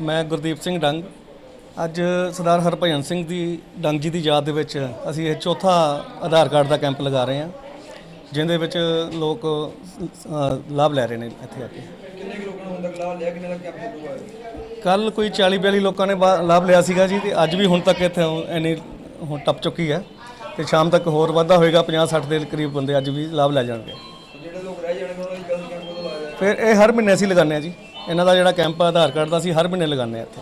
ਮੈਂ ਗੁਰਦੀਪ ਸਿੰਘ ਡੰਗ। ਅੱਜ ਸਰਦਾਰ ਹਰਭਜਨ ਸਿੰਘ ਦੀ ਡੰਗ ਜੀ ਦੀ ਯਾਦ ਦੇ ਵਿੱਚ ਅਸੀਂ ਇਹ ਚੌਥਾ ਆਧਾਰ ਕਾਰਡ ਦਾ ਕੈਂਪ ਲਗਾ ਰਹੇ ਹਾਂ ਜਿਹਦੇ ਵਿੱਚ ਲੋਕ ਲਾਭ ਲੈ ਰਹੇ ਨੇ ਇੱਥੇ ਆ ਕੇ। ਕਿੰਨੇ ਲੋਕਾਂ ਨੂੰ ਲਾਭ ਲਿਆ? ਕਿੰਨੇ ਦਾ ਕੈਂਪ ਇਹ? ਕੱਲ ਕੋਈ 40 42 ਲੋਕਾਂ ਨੇ ਲਾਭ ਲਿਆ ਸੀਗਾ ਜੀ ਤੇ ਅੱਜ ਵੀ ਹੁਣ ਤੱਕ ਇੱਥੇ ਇੰਨੀ ਹੁਣ ਟੱਪ ਚੁੱਕੀ ਹੈ। ਤੇ ਸ਼ਾਮ ਤੱਕ ਹੋਰ ਵਾਧਾ ਹੋਏਗਾ 50 60 ਦੇ ਕਰੀਬ ਬੰਦੇ ਅੱਜ ਵੀ ਲਾਭ ਲੈ ਜਾਣਗੇ। ਫਿਰ ਇਹ ਹਰ ਮਹੀਨੇ ਅਸੀਂ ਲਗਾਉਂਦੇ ਹਾਂ ਜੀ। ਇਹਨਾਂ ਦਾ ਜਿਹੜਾ ਕੈਂਪ ਆਧਾਰ ਕਾਰਡ ਦਾ ਅਸੀਂ ਹਰ ਮਹੀਨੇ ਲਗਾਉਂਦੇ ਹਾਂ ਇੱਥੇ।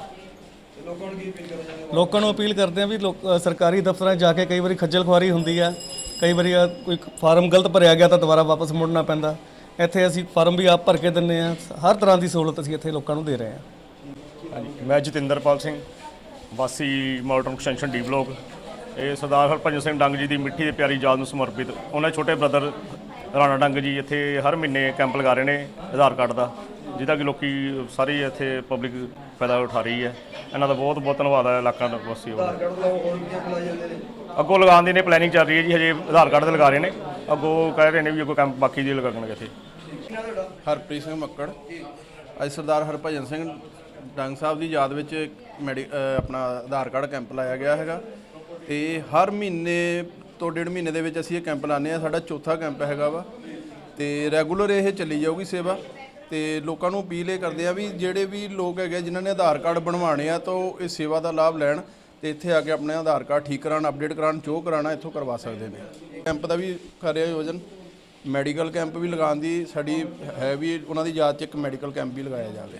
ਲੋਕਾਂ ਨੂੰ ਅਪੀਲ ਕਰਦੇ ਹਾਂ ਵੀ ਲੋਕ ਸਰਕਾਰੀ ਦਫ਼ਤਰਾਂ 'ਚ ਜਾ ਕੇ ਕਈ ਵਾਰੀ ਖੱਜਲ ਖੁਆਰੀ ਹੁੰਦੀ ਆ। ਕਈ ਵਾਰੀ ਕੋਈ ਫਾਰਮ ਗਲਤ ਭਰਿਆ ਗਿਆ ਤਾਂ ਦੁਬਾਰਾ ਵਾਪਸ ਮੁੜਨਾ ਪੈਂਦਾ। ਇੱਥੇ ਅਸੀਂ ਫਾਰਮ ਵੀ ਆਪ ਭਰ ਕੇ ਦਿੰਨੇ ਆ ਹਰ ਤਰ੍ਹਾਂ ਦੀ ਸਹੂਲਤ ਅਸੀਂ ਇੱਥੇ ਲੋਕਾਂ ਨੂੰ ਦੇ ਰਹੇ ਹਾਂ। ਹਾਂਜੀ, ਮੈਂ ਜਤਿੰਦਰਪਾਲ ਸਿੰਘ, ਵਾਸੀ ਮਾਡਰਨ ਐਕਸਟੈਂਸ਼ਨ ਡੀ ਬਲੋਕ। ਇਹ ਸਰਦਾਰ ਹਰਭਜਨ ਸਿੰਘ ਡੰਗ ਜੀ ਦੀ ਮਿੱਠੀ ਤੇ ਪਿਆਰੀ ਯਾਦ ਨੂੰ ਸਮਰਪਿਤ। ਉਹਨਾਂ ਛੋਟੇ ਬ੍ਰਦਰ ਰਾਣਾ ਡੰਗ ਜੀ ਇੱਥੇ ਹਰ ਮਹੀਨੇ ਕੈਂਪ ਲਗਾ ਰਹੇ ਨੇ ਆਧਾਰ ਕਾਰਡ ਦਾ ਜਿਹਦਾ ਕਿ ਲੋਕੀ ਸਾਰੀ ਇੱਥੇ ਪਬਲਿਕ ਫਾਇਦਾ ਉਠਾ ਰਹੀ ਹੈ। ਇਹਨਾਂ ਦਾ ਬਹੁਤ ਬਹੁਤ ਧੰਨਵਾਦ ਹੈ ਇਲਾਕਾ ਵਾਸੀ ਵੱਲੋਂ। ਆਧਾਰ ਕਾਰਡ ਲਾਓ ਹੋਰ ਜਾਂਦੇ ਨੇ? ਅੱਗੋਂ ਲਗਾਉਣ ਦੀ ਨੇ ਪਲੈਨਿੰਗ ਚੱਲ ਰਹੀ ਹੈ ਜੀ ਹਜੇ ਆਧਾਰ ਕਾਰਡ ਤੇ ਲਗਾ ਰਹੇ ਨੇ। ਅੱਗੋਂ ਕਹਿ ਰਹੇ ਨੇ ਵੀ ਅੱਗੋਂ ਕੈਂਪ ਬਾਕੀ ਦੀ ਲਗਾਉਣਗੇ ਇੱਥੇ। ਹਰਪ੍ਰੀਤ ਸਿੰਘ ਮੱਕੜ। ਅੱਜ ਸਰਦਾਰ ਹਰਭਜਨ ਸਿੰਘ ਡੰਗ ਸਾਹਿਬ ਦੀ ਯਾਦ ਵਿੱਚ ਆਪਣਾ ਆਧਾਰ ਕਾਰਡ ਕੈਂਪ ਲਾਇਆ ਗਿਆ ਹੈਗਾ। ਤੇ ਹਰ ਮਹੀਨੇ ਤੋਂ ਡੇਢ ਮਹੀਨੇ ਦੇ ਵਿੱਚ ਅਸੀਂ ਇਹ ਕੈਂਪ ਲਾਉਂਦੇ ਆ ਸਾਡਾ ਚੌਥਾ ਕੈਂਪ ਹੈਗਾ ਵਾ ਤੇ ਰੈਗੂਲਰ ਇਹ ਚੱਲੀ ਜਾਊਗੀ ਸੇਵਾ ਤੇ ਲੋਕਾਂ ਨੂੰ ਅਪੀਲ ਇਹ ਕਰਦੇ ਆ ਵੀ ਜਿਹੜੇ ਵੀ ਲੋਕ ਹੈਗੇ ਜਿਨ੍ਹਾਂ ਨੇ ਆਧਾਰ ਕਾਰਡ ਬਣਵਾਉਣੇ ਆ, ਤਾਂ ਉਹ ਇਸ ਸੇਵਾ ਦਾ ਲਾਭ ਲੈਣ ਤੇ ਇੱਥੇ ਆ ਕੇ ਆਪਣੇ ਆਧਾਰ ਕਾਰਡ ਠੀਕ ਕਰਾਉਣ, ਅਪਡੇਟ ਕਰਾਉਣ, ਜੋ ਕਰਾਉਣਾ ਇੱਥੋਂ ਕਰਵਾ ਸਕਦੇ ਨੇ। ਕੈਂਪ ਦਾ ਵੀ ਕਰ ਰਿਹਾ ਆਯੋਜਨ, ਮੈਡੀਕਲ ਕੈਂਪ ਵੀ ਲਗਾਉਣ ਦੀ ਸਾਡੀ ਹੈ ਵੀ ਉਹਨਾਂ ਦੀ ਯਾਦ 'ਚ ਇੱਕ ਮੈਡੀਕਲ ਕੈਂਪ ਵੀ ਲਗਾਇਆ ਜਾਵੇ।